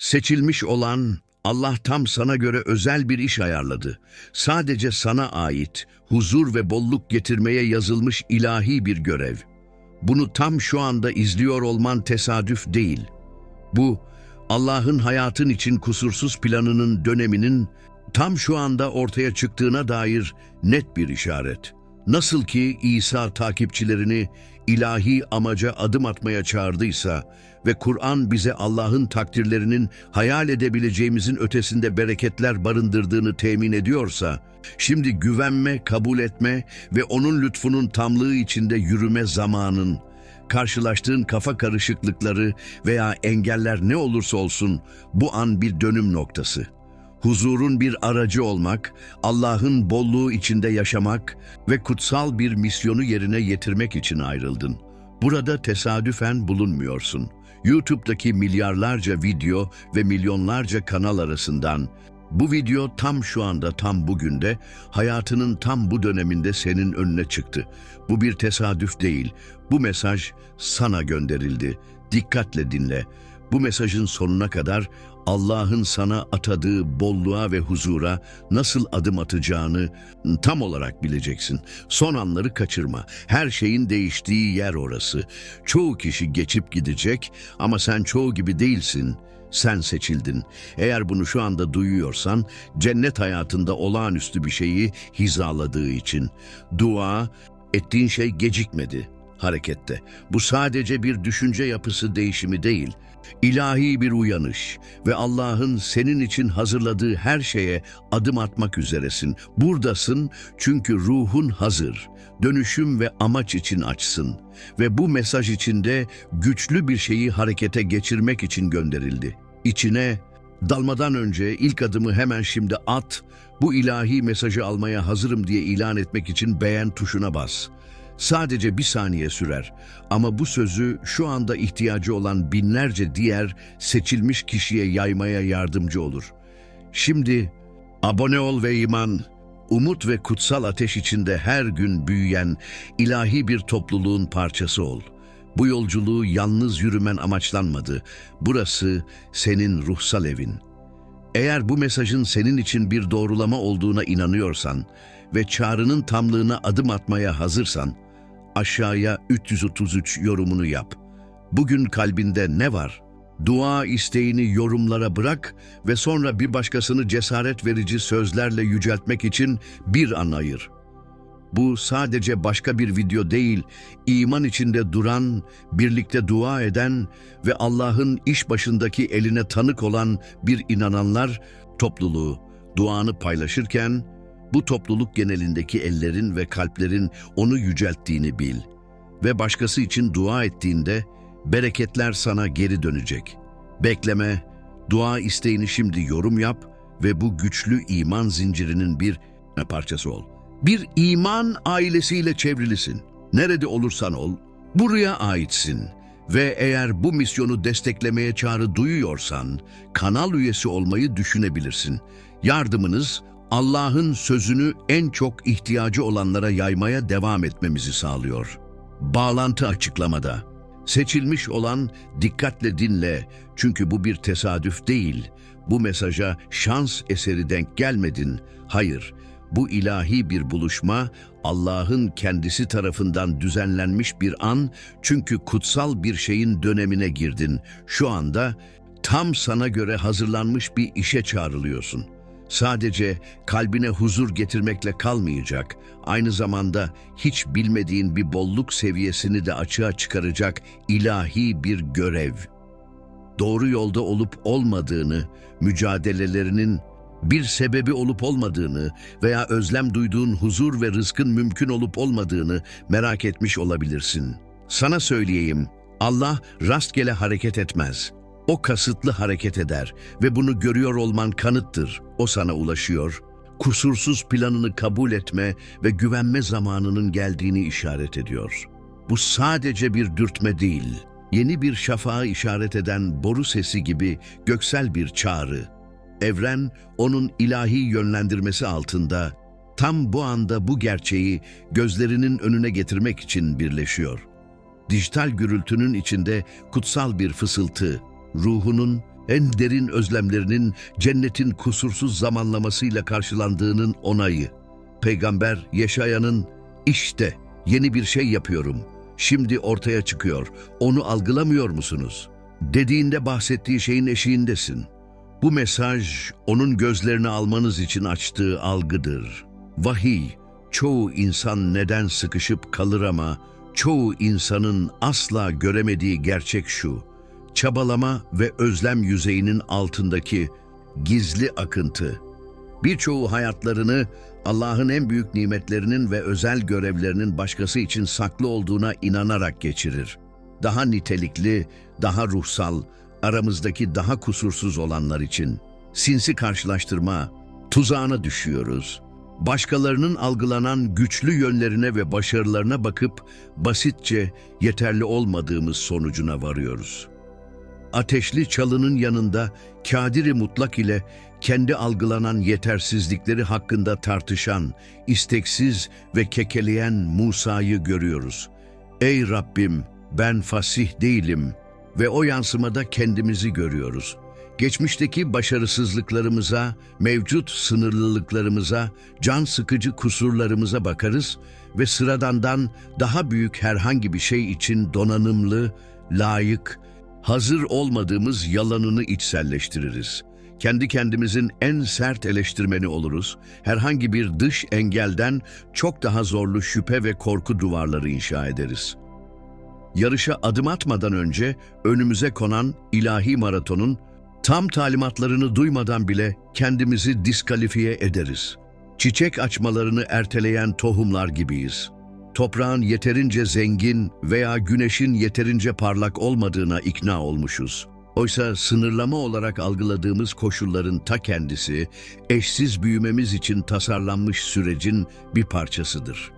Seçilmiş olan Allah tam sana göre özel bir iş ayarladı. Sadece sana ait, huzur ve bolluk getirmeye yazılmış ilahi bir görev. Bunu tam şu anda izliyor olman tesadüf değil. Bu, Allah'ın hayatın için kusursuz planının döneminin tam şu anda ortaya çıktığına dair net bir işaret. Nasıl ki İsa takipçilerini ilahi amaca adım atmaya çağırdıysa ve Kur'an bize Allah'ın takdirlerinin hayal edebileceğimizin ötesinde bereketler barındırdığını temin ediyorsa, şimdi güvenme, kabul etme ve onun lütfunun tamlığı içinde yürüme zamanın, karşılaştığın kafa karışıklıkları veya engeller ne olursa olsun bu an bir dönüm noktası. Huzurun bir aracı olmak, Allah'ın bolluğu içinde yaşamak ve kutsal bir misyonu yerine getirmek için ayrıldın. Burada tesadüfen bulunmuyorsun. YouTube'daki milyarlarca video ve milyonlarca kanal arasından bu video tam şu anda tam bugün de hayatının tam bu döneminde senin önüne çıktı. Bu bir tesadüf değil. Bu mesaj sana gönderildi. Dikkatle dinle. Bu mesajın sonuna kadar Allah'ın sana atadığı bolluğa ve huzura nasıl adım atacağını tam olarak bileceksin. Son anları kaçırma. Her şeyin değiştiği yer orası. Çoğu kişi geçip gidecek ama sen çoğu gibi değilsin. Sen seçildin. Eğer bunu şu anda duyuyorsan, cennet hayatında olağanüstü bir şeyi hizaladığı için. Dua, ettiğin şey gecikmedi harekette. Bu sadece bir düşünce yapısı değişimi değil, ilahi bir uyanış ve Allah'ın senin için hazırladığı her şeye adım atmak üzeresin. Buradasın çünkü ruhun hazır. Dönüşüm ve amaç için açsın ve bu mesaj içinde güçlü bir şeyi harekete geçirmek için gönderildi. İçine dalmadan önce ilk adımı hemen şimdi at, bu ilahi mesajı almaya hazırım diye ilan etmek için beğen tuşuna bas. Sadece bir saniye sürer ama bu sözü şu anda ihtiyacı olan binlerce diğer seçilmiş kişiye yaymaya yardımcı olur. Şimdi abone ol ve iman, umut ve kutsal ateş içinde her gün büyüyen ilahi bir topluluğun parçası ol. Bu yolculuğu yalnız yürümen amaçlanmadı. Burası senin ruhsal evin. Eğer bu mesajın senin için bir doğrulama olduğuna inanıyorsan ve çağrının tamlığına adım atmaya hazırsan, aşağıya 333 yorumunu yap. Bugün kalbinde ne var? Dua isteğini yorumlara bırak ve sonra bir başkasını cesaret verici sözlerle yüceltmek için bir an ayır. Bu sadece başka bir video değil, iman içinde duran, birlikte dua eden ve Allah'ın iş başındaki eline tanık olan bir inananlar topluluğu. Duanı paylaşırken bu topluluk genelindeki ellerin ve kalplerin onu yücelttiğini bil. Ve başkası için dua ettiğinde bereketler sana geri dönecek. Bekleme, dua isteğini şimdi yorum yap ve bu güçlü iman zincirinin bir parçası ol. Bir iman ailesiyle çevrilisin. Nerede olursan ol, buraya aitsin. Ve eğer bu misyonu desteklemeye çağrı duyuyorsan, kanal üyesi olmayı düşünebilirsin. Yardımınız Allah'ın sözünü en çok ihtiyacı olanlara yaymaya devam etmemizi sağlıyor. Bağlantı açıklamada. Seçilmiş olan dikkatle dinle çünkü bu bir tesadüf değil. Bu mesaja şans eseri denk gelmedin. Hayır, bu ilahi bir buluşma Allah'ın kendisi tarafından düzenlenmiş bir an çünkü kutsal bir şeyin dönemine girdin. Şu anda tam sana göre hazırlanmış bir işe çağrılıyorsun.'' Sadece kalbine huzur getirmekle kalmayacak, aynı zamanda hiç bilmediğin bir bolluk seviyesini de açığa çıkaracak ilahi bir görev. Doğru yolda olup olmadığını, mücadelelerinin bir sebebi olup olmadığını veya özlem duyduğun huzur ve rızkın mümkün olup olmadığını merak etmiş olabilirsin. Sana söyleyeyim, Allah rastgele hareket etmez.'' O kasıtlı hareket eder ve bunu görüyor olman kanıttır. O sana ulaşıyor. Kusursuz planını kabul etme ve güvenme zamanının geldiğini işaret ediyor. Bu sadece bir dürtme değil, yeni bir şafağı işaret eden boru sesi gibi göksel bir çağrı. Evren onun ilahi yönlendirmesi altında tam bu anda bu gerçeği gözlerinin önüne getirmek için birleşiyor. Dijital gürültünün içinde kutsal bir fısıltı, ruhunun en derin özlemlerinin cennetin kusursuz zamanlamasıyla karşılandığının onayı. Peygamber Yeşaya'nın işte yeni bir şey yapıyorum. Şimdi ortaya çıkıyor. Onu algılamıyor musunuz? Dediğinde bahsettiği şeyin eşiğindesin. Bu mesaj onun gözlerini almanız için açtığı algıdır. Vahiy, çoğu insan neden sıkışıp kalır ama çoğu insanın asla göremediği gerçek şu. Çabalama ve özlem yüzeyinin altındaki gizli akıntı. Birçoğu hayatlarını Allah'ın en büyük nimetlerinin ve özel görevlerinin başkası için saklı olduğuna inanarak geçirir. Daha nitelikli, daha ruhsal, aramızdaki daha kusursuz olanlar için sinsi karşılaştırma tuzağına düşüyoruz. Başkalarının algılanan güçlü yönlerine ve başarılarına bakıp basitçe yeterli olmadığımız sonucuna varıyoruz. Ateşli çalının yanında kadiri mutlak ile kendi algılanan yetersizlikleri hakkında tartışan, isteksiz ve kekeleyen Musa'yı görüyoruz. Ey Rabbim ben fasih değilim ve o yansımada kendimizi görüyoruz. Geçmişteki başarısızlıklarımıza, mevcut sınırlılıklarımıza, can sıkıcı kusurlarımıza bakarız ve sıradandan daha büyük herhangi bir şey için donanımlı, layık, hazır olmadığımız yalanını içselleştiririz. Kendi kendimizin en sert eleştirmeni oluruz. Herhangi bir dış engelden çok daha zorlu şüphe ve korku duvarları inşa ederiz. Yarışa adım atmadan önce önümüze konan ilahi maratonun tam talimatlarını duymadan bile kendimizi diskalifiye ederiz. Çiçek açmalarını erteleyen tohumlar gibiyiz. Toprağın yeterince zengin veya güneşin yeterince parlak olmadığına ikna olmuşuz. Oysa sınırlama olarak algıladığımız koşulların ta kendisi, eşsiz büyümemiz için tasarlanmış sürecin bir parçasıdır.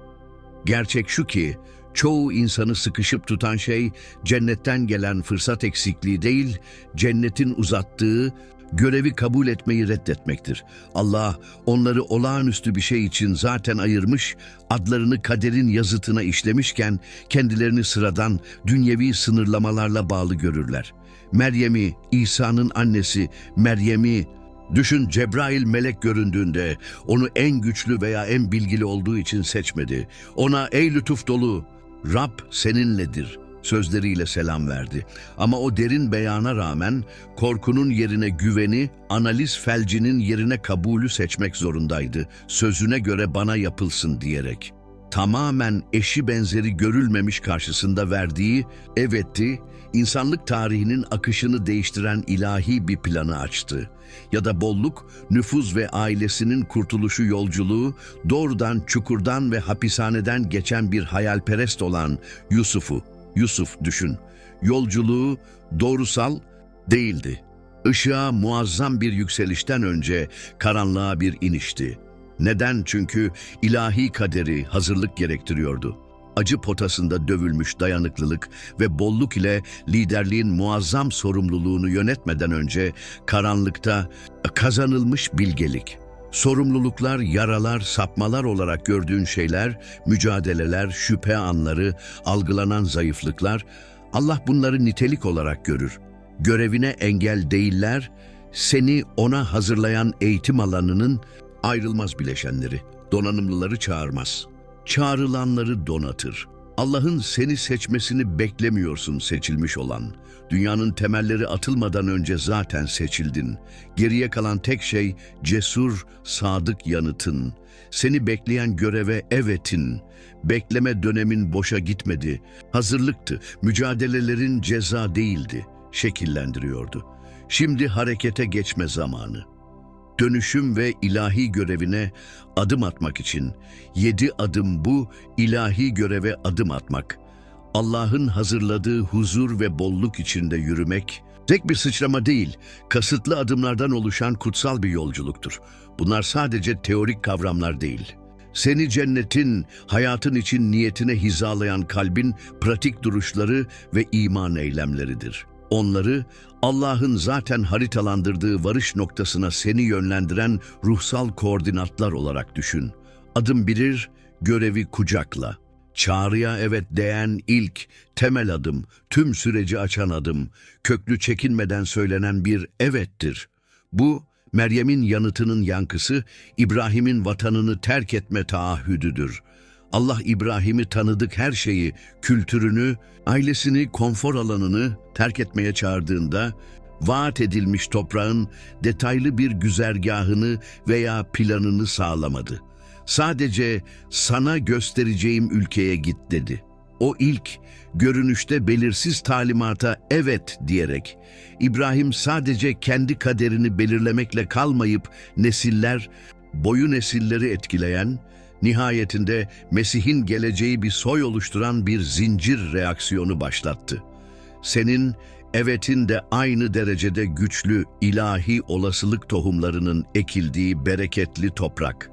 Gerçek şu ki, çoğu insanı sıkışıp tutan şey, cennetten gelen fırsat eksikliği değil, cennetin uzattığı, görevi kabul etmeyi reddetmektir. Allah onları olağanüstü bir şey için zaten ayırmış, adlarını kaderin yazıtına işlemişken kendilerini sıradan dünyevi sınırlamalarla bağlı görürler. Meryem'i, İsa'nın annesi Meryem'i Düşün Cebrail melek göründüğünde onu en güçlü veya en bilgili olduğu için seçmedi. Ona ey lütuf dolu Rab seninledir sözleriyle selam verdi. Ama o derin beyana rağmen korkunun yerine güveni, analiz felcinin yerine kabulü seçmek zorundaydı. Sözüne göre bana yapılsın diyerek. Tamamen eşi benzeri görülmemiş karşısında verdiği evetti, insanlık tarihinin akışını değiştiren ilahi bir planı açtı. Ya da bolluk, nüfuz ve ailesinin kurtuluşu yolculuğu doğrudan çukurdan ve hapishaneden geçen bir hayalperest olan Yusuf'u, Yusuf düşün, yolculuğu doğrusal değildi. Işığa muazzam bir yükselişten önce karanlığa bir inişti. Neden? Çünkü ilahi kaderi hazırlık gerektiriyordu. Acı potasında dövülmüş dayanıklılık ve bolluk ile liderliğin muazzam sorumluluğunu yönetmeden önce karanlıkta kazanılmış bilgelik. Sorumluluklar, yaralar, sapmalar olarak gördüğün şeyler, mücadeleler, şüphe anları, algılanan zayıflıklar, Allah bunları nitelik olarak görür. Görevine engel değiller, seni ona hazırlayan eğitim alanının ayrılmaz bileşenleri, donanımlıları çağırmaz. Çağrılanları donatır. Allah'ın seni seçmesini beklemiyorsun seçilmiş olan. Dünyanın temelleri atılmadan önce zaten seçildin. Geriye kalan tek şey cesur, sadık yanıtın. Seni bekleyen göreve evetin. Bekleme dönemin boşa gitmedi. Hazırlıktı. Mücadelelerin ceza değildi. Şekillendiriyordu. Şimdi harekete geçme zamanı dönüşüm ve ilahi görevine adım atmak için yedi adım bu ilahi göreve adım atmak. Allah'ın hazırladığı huzur ve bolluk içinde yürümek, tek bir sıçrama değil, kasıtlı adımlardan oluşan kutsal bir yolculuktur. Bunlar sadece teorik kavramlar değil. Seni cennetin, hayatın için niyetine hizalayan kalbin pratik duruşları ve iman eylemleridir.'' Onları Allah'ın zaten haritalandırdığı varış noktasına seni yönlendiren ruhsal koordinatlar olarak düşün. Adım bilir, görevi kucakla. Çağrıya evet değen ilk, temel adım, tüm süreci açan adım, köklü çekinmeden söylenen bir evettir. Bu, Meryem'in yanıtının yankısı, İbrahim'in vatanını terk etme taahhüdüdür. Allah İbrahim'i tanıdık her şeyi, kültürünü, ailesini, konfor alanını terk etmeye çağırdığında, vaat edilmiş toprağın detaylı bir güzergahını veya planını sağlamadı. Sadece sana göstereceğim ülkeye git dedi. O ilk, görünüşte belirsiz talimata evet diyerek, İbrahim sadece kendi kaderini belirlemekle kalmayıp nesiller, boyu nesilleri etkileyen, nihayetinde Mesih'in geleceği bir soy oluşturan bir zincir reaksiyonu başlattı. Senin evetin de aynı derecede güçlü ilahi olasılık tohumlarının ekildiği bereketli toprak.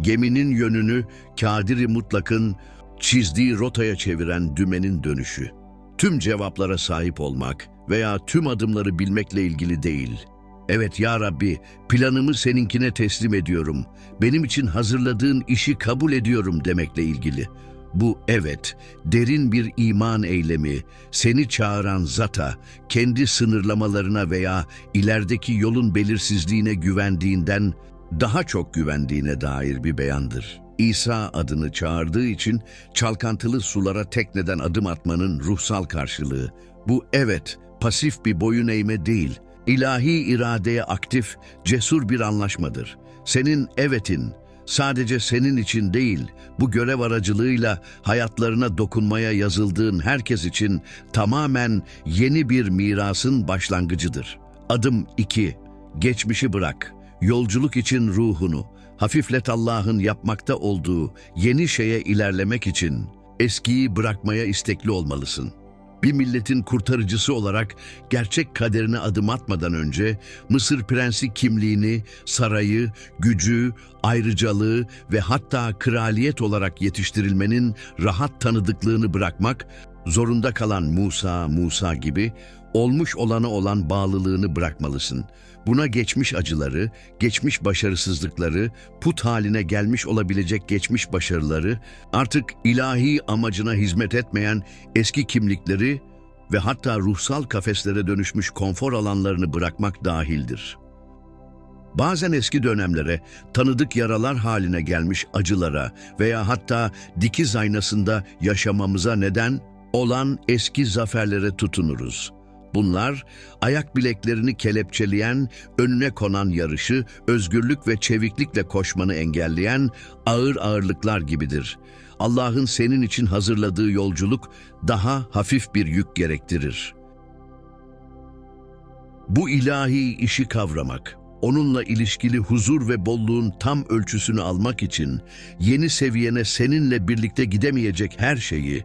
Geminin yönünü Kadiri Mutlak'ın çizdiği rotaya çeviren dümenin dönüşü. Tüm cevaplara sahip olmak veya tüm adımları bilmekle ilgili değil. Evet ya Rabbi, planımı seninkine teslim ediyorum. Benim için hazırladığın işi kabul ediyorum demekle ilgili. Bu evet, derin bir iman eylemi, seni çağıran zata, kendi sınırlamalarına veya ilerideki yolun belirsizliğine güvendiğinden daha çok güvendiğine dair bir beyandır. İsa adını çağırdığı için çalkantılı sulara tekneden adım atmanın ruhsal karşılığı. Bu evet, pasif bir boyun eğme değil, ilahi iradeye aktif, cesur bir anlaşmadır. Senin evetin, sadece senin için değil, bu görev aracılığıyla hayatlarına dokunmaya yazıldığın herkes için tamamen yeni bir mirasın başlangıcıdır. Adım 2. Geçmişi bırak. Yolculuk için ruhunu, hafiflet Allah'ın yapmakta olduğu yeni şeye ilerlemek için eskiyi bırakmaya istekli olmalısın. Bir milletin kurtarıcısı olarak gerçek kaderine adım atmadan önce Mısır prensi kimliğini, sarayı, gücü, ayrıcalığı ve hatta kraliyet olarak yetiştirilmenin rahat tanıdıklığını bırakmak, zorunda kalan Musa, Musa gibi olmuş olana olan bağlılığını bırakmalısın. Buna geçmiş acıları, geçmiş başarısızlıkları, put haline gelmiş olabilecek geçmiş başarıları, artık ilahi amacına hizmet etmeyen eski kimlikleri ve hatta ruhsal kafeslere dönüşmüş konfor alanlarını bırakmak dahildir. Bazen eski dönemlere, tanıdık yaralar haline gelmiş acılara veya hatta dikiz aynasında yaşamamıza neden olan eski zaferlere tutunuruz. Bunlar ayak bileklerini kelepçeleyen, önüne konan yarışı, özgürlük ve çeviklikle koşmanı engelleyen ağır ağırlıklar gibidir. Allah'ın senin için hazırladığı yolculuk daha hafif bir yük gerektirir. Bu ilahi işi kavramak, onunla ilişkili huzur ve bolluğun tam ölçüsünü almak için yeni seviyene seninle birlikte gidemeyecek her şeyi,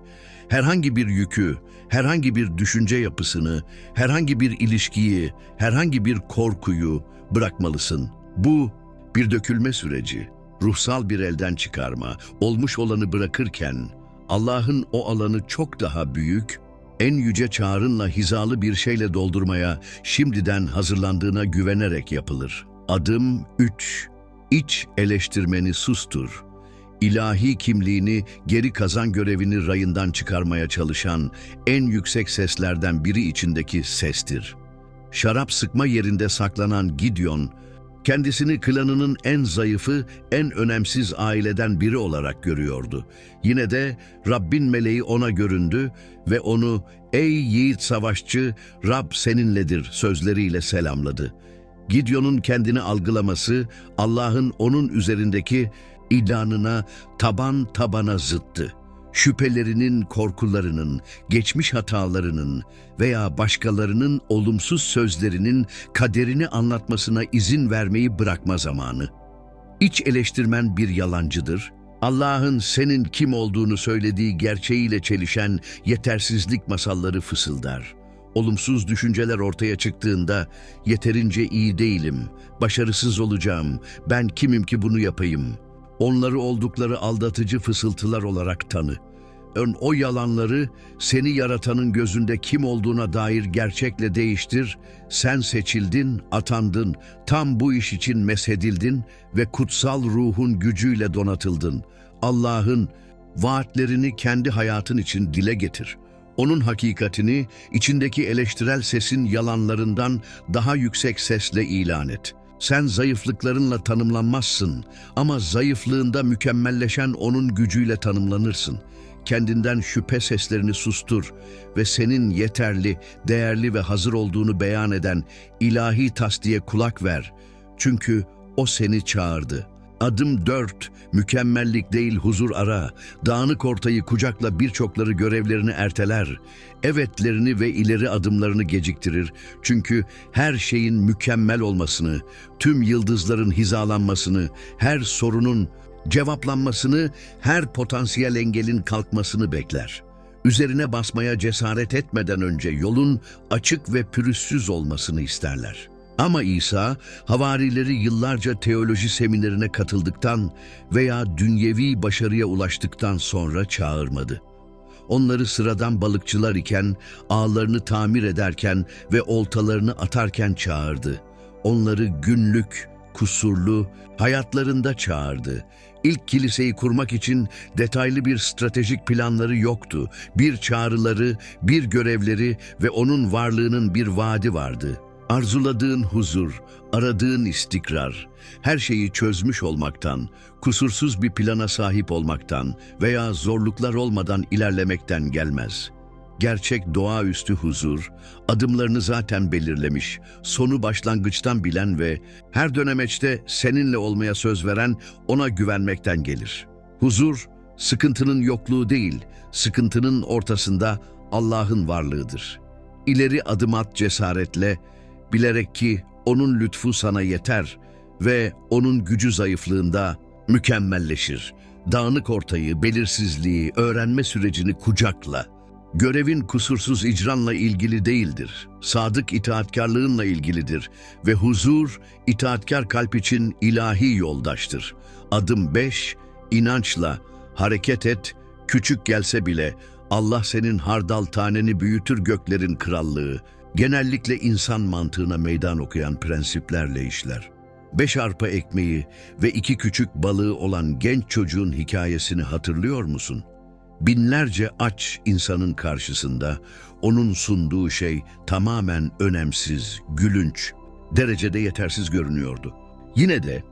herhangi bir yükü, herhangi bir düşünce yapısını, herhangi bir ilişkiyi, herhangi bir korkuyu bırakmalısın. Bu bir dökülme süreci, ruhsal bir elden çıkarma, olmuş olanı bırakırken Allah'ın o alanı çok daha büyük, en yüce çağrınla hizalı bir şeyle doldurmaya şimdiden hazırlandığına güvenerek yapılır. Adım 3. İç eleştirmeni sustur. İlahi kimliğini geri kazan görevini rayından çıkarmaya çalışan en yüksek seslerden biri içindeki sestir. Şarap sıkma yerinde saklanan Gideon, kendisini klanının en zayıfı, en önemsiz aileden biri olarak görüyordu. Yine de Rabbin meleği ona göründü ve onu "Ey yiğit savaşçı, Rab seninledir." sözleriyle selamladı. Gideon'un kendini algılaması Allah'ın onun üzerindeki ilanına taban tabana zıttı. Şüphelerinin, korkularının, geçmiş hatalarının veya başkalarının olumsuz sözlerinin kaderini anlatmasına izin vermeyi bırakma zamanı. İç eleştirmen bir yalancıdır. Allah'ın senin kim olduğunu söylediği gerçeğiyle çelişen yetersizlik masalları fısıldar. Olumsuz düşünceler ortaya çıktığında yeterince iyi değilim, başarısız olacağım, ben kimim ki bunu yapayım. Onları oldukları aldatıcı fısıltılar olarak tanı. Ön o yalanları seni yaratanın gözünde kim olduğuna dair gerçekle değiştir. Sen seçildin, atandın, tam bu iş için meshedildin ve kutsal ruhun gücüyle donatıldın. Allah'ın vaatlerini kendi hayatın için dile getir. Onun hakikatini içindeki eleştirel sesin yalanlarından daha yüksek sesle ilan et. Sen zayıflıklarınla tanımlanmazsın ama zayıflığında mükemmelleşen onun gücüyle tanımlanırsın. Kendinden şüphe seslerini sustur ve senin yeterli, değerli ve hazır olduğunu beyan eden ilahi tasdiye kulak ver. Çünkü o seni çağırdı. Adım dört, mükemmellik değil huzur ara. Dağınık ortayı kucakla birçokları görevlerini erteler. Evetlerini ve ileri adımlarını geciktirir. Çünkü her şeyin mükemmel olmasını, tüm yıldızların hizalanmasını, her sorunun cevaplanmasını, her potansiyel engelin kalkmasını bekler. Üzerine basmaya cesaret etmeden önce yolun açık ve pürüzsüz olmasını isterler. Ama İsa, havarileri yıllarca teoloji seminerine katıldıktan veya dünyevi başarıya ulaştıktan sonra çağırmadı. Onları sıradan balıkçılar iken, ağlarını tamir ederken ve oltalarını atarken çağırdı. Onları günlük, kusurlu, hayatlarında çağırdı. İlk kiliseyi kurmak için detaylı bir stratejik planları yoktu. Bir çağrıları, bir görevleri ve onun varlığının bir vaadi vardı. Arzuladığın huzur, aradığın istikrar, her şeyi çözmüş olmaktan, kusursuz bir plana sahip olmaktan veya zorluklar olmadan ilerlemekten gelmez. Gerçek doğaüstü huzur, adımlarını zaten belirlemiş, sonu başlangıçtan bilen ve her dönemeçte seninle olmaya söz veren ona güvenmekten gelir. Huzur, sıkıntının yokluğu değil, sıkıntının ortasında Allah'ın varlığıdır. İleri adım at cesaretle, bilerek ki onun lütfu sana yeter ve onun gücü zayıflığında mükemmelleşir. Dağınık ortayı, belirsizliği, öğrenme sürecini kucakla. Görevin kusursuz icranla ilgili değildir. Sadık itaatkarlığınla ilgilidir ve huzur itaatkar kalp için ilahi yoldaştır. Adım 5 inançla hareket et, küçük gelse bile Allah senin hardal taneni büyütür göklerin krallığı. Genellikle insan mantığına meydan okuyan prensiplerle işler. Beş arpa ekmeği ve iki küçük balığı olan genç çocuğun hikayesini hatırlıyor musun? Binlerce aç insanın karşısında onun sunduğu şey tamamen önemsiz, gülünç, derecede yetersiz görünüyordu. Yine de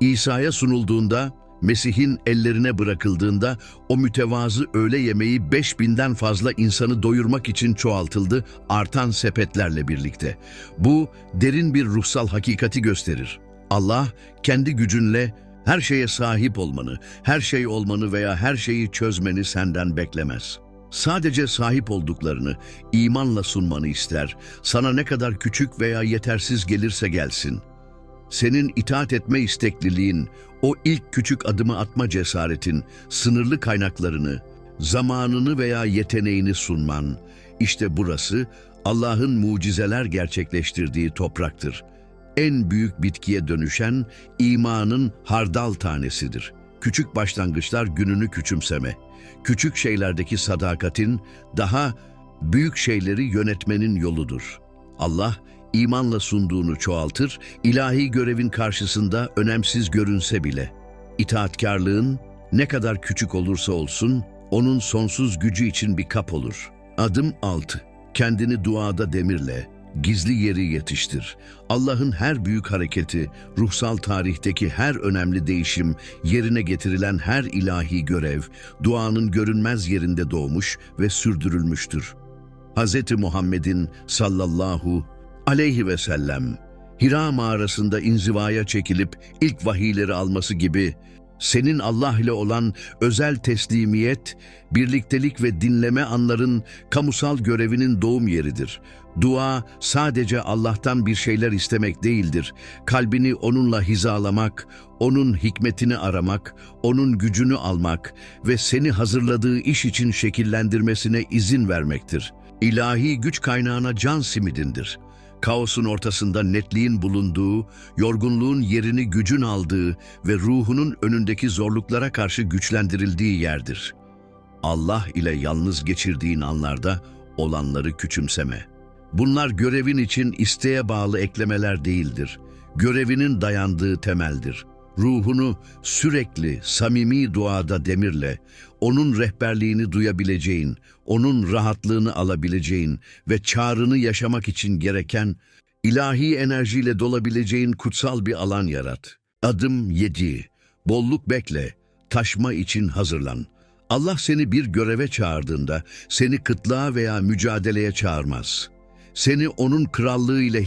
İsa'ya sunulduğunda, Mesih'in ellerine bırakıldığında o mütevazı öğle yemeği 5000'den fazla insanı doyurmak için çoğaltıldı artan sepetlerle birlikte. Bu derin bir ruhsal hakikati gösterir. Allah kendi gücünle her şeye sahip olmanı, her şey olmanı veya her şeyi çözmeni senden beklemez. Sadece sahip olduklarını imanla sunmanı ister. Sana ne kadar küçük veya yetersiz gelirse gelsin. Senin itaat etme istekliliğin, o ilk küçük adımı atma cesaretin, sınırlı kaynaklarını, zamanını veya yeteneğini sunman, işte burası Allah'ın mucizeler gerçekleştirdiği topraktır en büyük bitkiye dönüşen imanın hardal tanesidir. Küçük başlangıçlar gününü küçümseme. Küçük şeylerdeki sadakatin daha büyük şeyleri yönetmenin yoludur. Allah imanla sunduğunu çoğaltır, ilahi görevin karşısında önemsiz görünse bile. İtaatkarlığın ne kadar küçük olursa olsun, onun sonsuz gücü için bir kap olur. Adım 6. Kendini duada demirle, gizli yeri yetiştir. Allah'ın her büyük hareketi, ruhsal tarihteki her önemli değişim, yerine getirilen her ilahi görev, duanın görünmez yerinde doğmuş ve sürdürülmüştür. Hz. Muhammed'in sallallahu aleyhi ve sellem, Hira mağarasında inzivaya çekilip ilk vahiyleri alması gibi, senin Allah ile olan özel teslimiyet, birliktelik ve dinleme anların kamusal görevinin doğum yeridir. Dua sadece Allah'tan bir şeyler istemek değildir. Kalbini onunla hizalamak, onun hikmetini aramak, onun gücünü almak ve seni hazırladığı iş için şekillendirmesine izin vermektir. İlahi güç kaynağına can simidindir. Kaosun ortasında netliğin bulunduğu, yorgunluğun yerini gücün aldığı ve ruhunun önündeki zorluklara karşı güçlendirildiği yerdir. Allah ile yalnız geçirdiğin anlarda olanları küçümseme. Bunlar görevin için isteğe bağlı eklemeler değildir. Görevinin dayandığı temeldir. Ruhunu sürekli samimi duada demirle, onun rehberliğini duyabileceğin, onun rahatlığını alabileceğin ve çağrını yaşamak için gereken ilahi enerjiyle dolabileceğin kutsal bir alan yarat. Adım 7. Bolluk bekle, taşma için hazırlan. Allah seni bir göreve çağırdığında seni kıtlığa veya mücadeleye çağırmaz. Seni onun krallığı ile